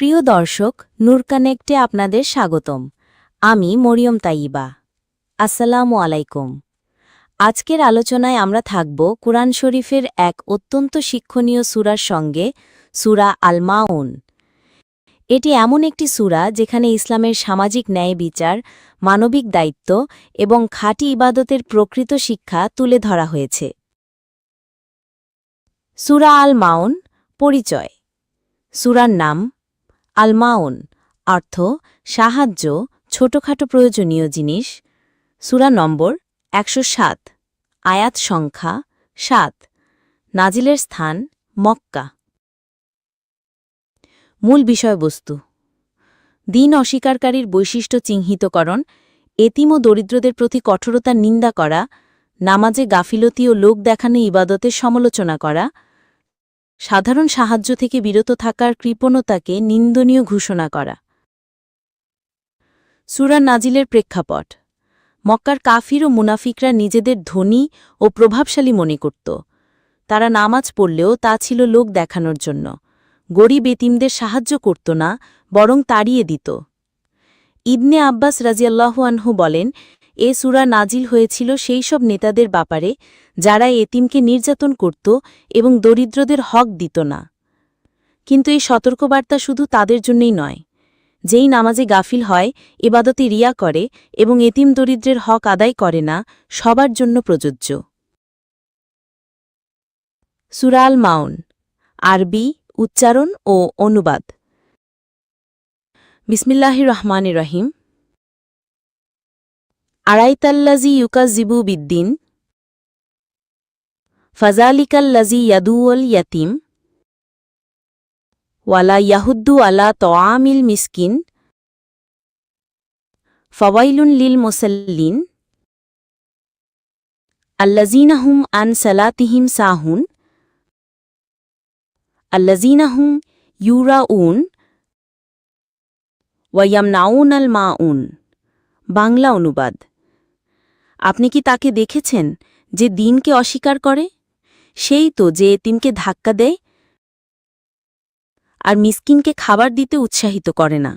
প্রিয় দর্শক, নূর কানেক্টে আপনাদের স্বাগতম। আমি মরিয়ম তাইবা আসসালামু আলাইকুম। আজকের আলোচনায় আমরা থাকব কুরআন শরীফের এক অত্যন্ত শিক্ষণীয় সূরার সঙ্গে সুরা আল মাউন এটি এমন একটি সুরা যেখানে ইসলামের সামাজিক ন্যায় বিচার, মানবিক দায়িত্ব এবং খাঁটি ইবাদতের প্রকৃত শিক্ষা তুলে ধরা হয়েছে। সুরা আল মাউন পরিচয়। সূরার নাম আলমাউন, অর্থ সাহায্য, ছোটখাটো প্রয়োজনীয় জিনিস। সুরা নম্বর একশো সাত, আয়াত সংখ্যা সাত, নাজিলের স্থান মক্কা। মূল বিষয়বস্তু, দিন অস্বীকারীর বৈশিষ্ট্য চিহ্নিতকরণ, এতিম ও দরিদ্রদের প্রতি কঠোরতার নিন্দা করা, নামাজে গাফিলতি ও লোক দেখানো ইবাদতের সমালোচনা করা সাধারণ সাহায্য থেকে বিরত থাকার কৃপণতাকে নিন্দনীয় ঘোষণা করা। সুরা নাজিলের প্রেক্ষাপট। মক্কার কাফির ও মুনাফিকরা নিজেদের ধনী ও প্রভাবশালী মনে করত। তারা নামাজ পড়লেও তা ছিল লোক দেখানোর জন্য। গরিব এতিমদের সাহায্য করত না, বরং তাড়িয়ে দিত। ইবনে আব্বাস রাজিয়াল্লাহুয়ানহু বলেন এ সুরা নাজিল হয়েছিল সেই সব নেতাদের ব্যাপারে, যারা এতিমকে নির্যাতন করত এবং দরিদ্রদের হক দিত না। কিন্তু এই সতর্কবার্তা শুধু তাদের জন্যই নয়। যেই নামাজে গাফিল হয় এবাদতে রিয়া করে এবং এতিম দরিদ্রের হক আদায় করে না, সবার জন্য প্রযোজ্য। সুরাল মাউন, আরবি, উচ্চারণ ও অনুবাদ। বিসমিল্লাহির রহমান রহিম। আড়াইতাল্লাজি ইউকাজিবু বিদ্দিন ফাজালিকাল্লাজি ইয়াদুউল ইয়াতিম ওয়ালা ইয়াহুদ্দু আলা তোয়ামিল মিসকিন ফওয়াইলুন লিল মুসাল্লিন আল্লাজিনাহুম আন সালাতিহিম সাহুন আল্লাজিনাহুম ইউরাউন ওয়ায়ামনাউন আল মাউন বাংলা অনুবাদ আপনি কি তাকে দেখেছেন যে দিনকে অস্বীকার করে? সেই তো যে এতিমকে ধাক্কা দেয় আর মিসকিনকে খাবার দিতে উৎসাহিত করে না।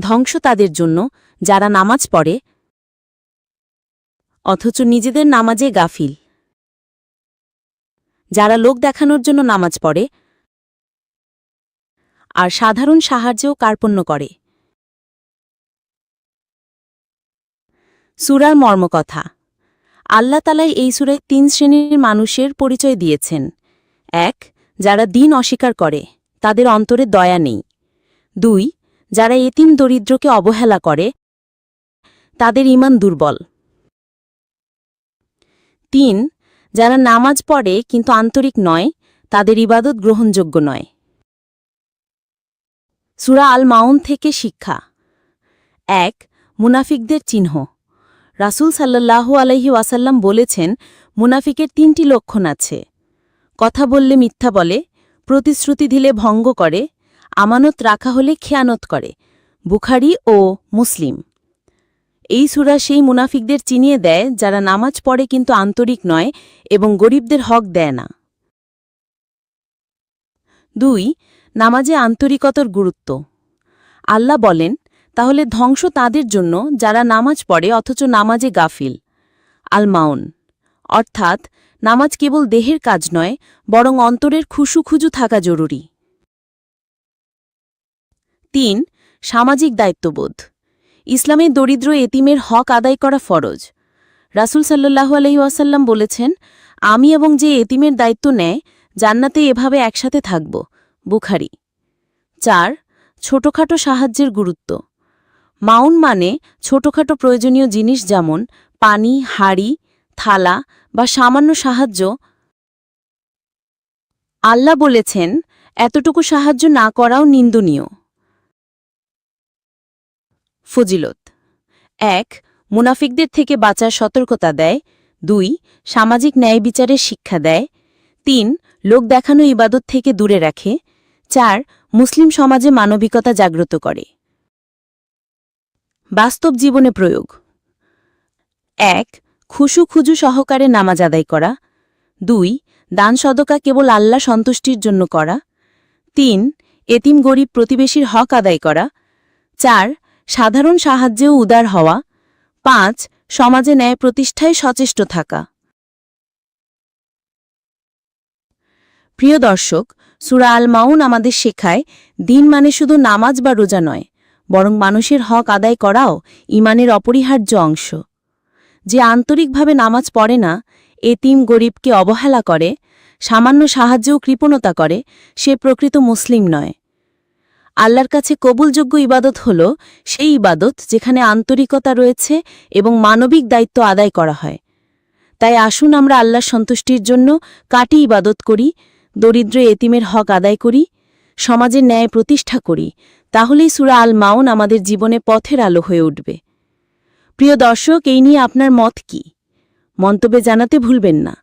ধ্বংস তাদের জন্য যারা নামাজ পড়ে, অথচ নিজেদের নামাজে গাফিল। যারা লোক দেখানোর জন্য নামাজ পড়ে আর সাধারণ সাহায্যেও কার্পণ্য করে। সুরার মর্মকথা। আল্লাহ তালাই এই সুরায় তিন শ্রেণির মানুষের পরিচয় দিয়েছেন। এক, যারা দিন অস্বীকার করে, তাদের অন্তরে দয়া নেই। দুই, যারা এতিম দরিদ্রকে অবহেলা করে, তাদের ইমান দুর্বল। তিন, যারা নামাজ পড়ে কিন্তু আন্তরিক নয়, তাদের ইবাদত গ্রহণযোগ্য নয়। সুরা আল মাউন থেকে শিক্ষা। এক, মুনাফিকদের চিহ্ন। রাসুল সাল্লাল্লাহু আলহি ওয়াসাল্লাম বলেছেন, মুনাফিকের তিনটি লক্ষণ আছে। কথা বললে মিথ্যা বলে, প্রতিশ্রুতি দিলে ভঙ্গ করে, আমানত রাখা হলে খেয়ানত করে, বুখারি ও মুসলিম। এই সুরা সেই মুনাফিকদের চিনিয়ে দেয়, যারা নামাজ পড়ে কিন্তু আন্তরিক নয় এবং গরিবদের হক দেয় না। দুই, নামাজে আন্তরিকতার গুরুত্ব। আল্লাহ বলেন তাহলে ধ্বংস তাদের জন্য যারা নামাজ পড়ে অথচ নামাজে গাফিল। আলমাউন। অর্থাৎ, নামাজ কেবল দেহের কাজ নয়, বরং অন্তরের খুশু খুজু থাকা জরুরি। তিন, সামাজিক দায়িত্ববোধ। ইসলামের দরিদ্র এতিমের হক আদায় করা ফরজ। রাসুল সাল্লাহু আলহিউসাল্লাম বলেছেন, আমি এবং যে এতিমের দায়িত্ব নেয়, জান্নাতে এভাবে একসাথে থাকব। বুখারি। চার, ছোটখাটো সাহায্যের গুরুত্ব। মাউন মানে ছোটখাটো প্রয়োজনীয় জিনিস যেমন পানি, হাড়ি, থালা বা সামান্য সাহায্য। আল্লাহ বলেছেন, এতটুকু সাহায্য না করাও নিন্দনীয়। ফজিলত। এক, মুনাফিকদের থেকে বাঁচার সতর্কতা দেয়। দুই, সামাজিক ন্যায় বিচারের শিক্ষা দেয়। তিন, লোক দেখানো ইবাদত থেকে দূরে রাখে। চার, মুসলিম সমাজে মানবিকতা জাগ্রত করে। বাস্তব জীবনে প্রয়োগ। এক, খুশু খুজু সহকারে নামাজ আদায় করা। দুই, দান সদকা কেবল আল্লাহ সন্তুষ্টির জন্য করা। তিন, এতিম গরিব প্রতিবেশীর হক আদায় করা। চার, সাধারণ সাহায্যেও উদার হওয়া। পাঁচ, সমাজে ন্যায় প্রতিষ্ঠায় সচেষ্ট থাকা। প্রিয় দর্শক, সুরা আল মাউন আমাদের শেখায়, দিন মানে শুধু নামাজ বা রোজা নয় বরং মানুষের হক আদায় করাও ইমানের অপরিহার্য অংশ। যে আন্তরিকভাবে নামাজ পড়ে না, এতিম গরিবকে অবহেলা করে, সামান্য সাহায্যও কৃপণতা করে, সে প্রকৃত মুসলিম নয়। আল্লাহর কাছে কবুলযোগ্য ইবাদত হল সেই ইবাদত যেখানে আন্তরিকতা রয়েছে এবং মানবিক দায়িত্ব আদায় করা হয়। তাই আসুন আমরা আল্লাহর সন্তুষ্টির জন্য কাটি ইবাদত করি, দরিদ্র এতিমের হক আদায় করি, সমাজের ন্যায় প্রতিষ্ঠা করি তাহলেই সুরা আল মাউন আমাদের জীবনে পথের আলো হয়ে উঠবে। প্রিয় দর্শক, এই নিয়ে আপনার মত কি? মন্তব্যে জানাতে ভুলবেন না।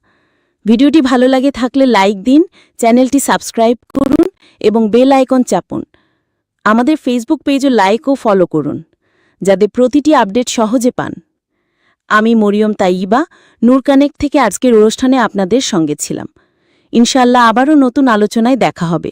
ভিডিওটি ভালো লাগে থাকলে লাইক দিন, চ্যানেলটি সাবস্ক্রাইব করুন এবং বেল আইকন চাপুন। আমাদের ফেসবুক পেজও লাইক ও ফলো করুন, যাতে প্রতিটি আপডেট সহজে পান। আমি মরিয়ম তাইবা নূর কানেক্ট থেকে আজকের অনুষ্ঠানে আপনাদের সঙ্গে ছিলাম। ইনশাল্লাহ আবারও নতুন আলোচনায় দেখা হবে।